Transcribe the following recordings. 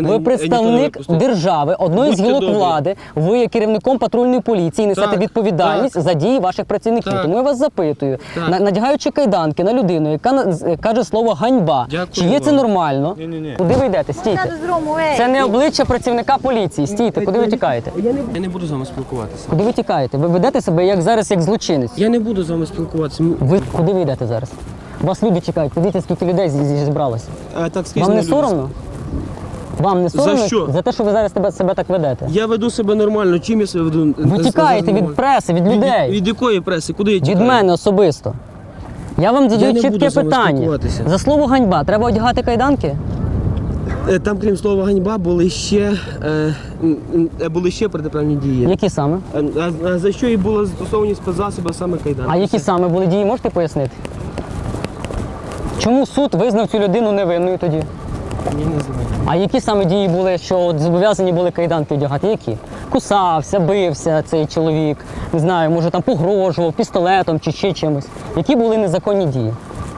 Ви представник держави, одної з Будьте гілок добрі. влади. Ви є керівником патрульної поліції, несете Так, відповідальність так. за дії ваших працівників. Так. Тому я вас запитую, Так. на- надягаючи кайданки на людину, яка на- з- каже слово ганьба. Дякую Чи є це вам. нормально? Ні-ні-ні. Куди ви йдете? Стійте. Це не обличчя працівника поліції. Стійте, куди ви тікаєте? Я не, я не буду з вами спілкуватися. Куди ви тікаєте? Ви ведете себе як зараз як злочинець. Я не буду з вами спілкуватися. М- Ви куди ви йдете зараз? Вас люди чекають. Подивіться, скільки людей зі- зі- зібралося. А, так, скрізь Вам не люди. соромно? Вам не соромно що? за те, що ви зараз тебе, себе так ведете? Я веду себе нормально. Чим я себе веду? Ви тікаєте від преси, від Від- людей. Від, якої преси? Куди я Від мене особисто. Я вам задаю не чітке питання. За слово ганьба треба одягати кайданки? Е, Там, крім слова ганьба, були ще, е, е, були ще протиправні дії. Які саме? А, а- а за що і були застосовані спецзасоби саме кайдан? А які саме були дії, можете пояснити? Чому суд визнав цю людину невинною тоді? Я не знаю. А які саме дії були, що от зобов'язані були кайданки одягати? Які? Кусався, бився цей чоловік, не знаю, може там погрожував пістолетом чи ще чимось. Які були незаконні дії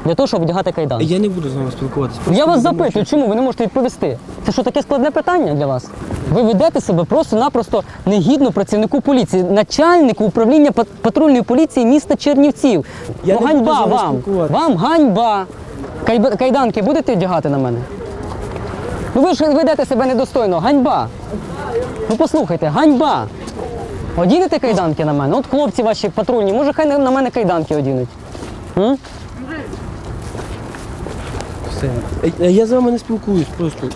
для того, щоб одягати кайданки? Я не буду з вами спілкуватися. Я вас запитую, чому ви не можете відповісти? Це що таке складне питання для вас? Ви ведете себе просто-напросто негідно працівнику поліції, начальнику управління патрульної поліції міста Чернівців. Я ну, не буду ганьба з вами вам! спілкуватися. Вам ганьба! Кайб- Кайданки будете одягати на мене? Ну ви ж ведете себе недостойно, ганьба! Ну послухайте, ганьба! Одінете кайданки на мене? От хлопці ваші патрульні, може хай на мене кайданки одінуть. М? Все. Е, Я з вами не спілкуюсь просто.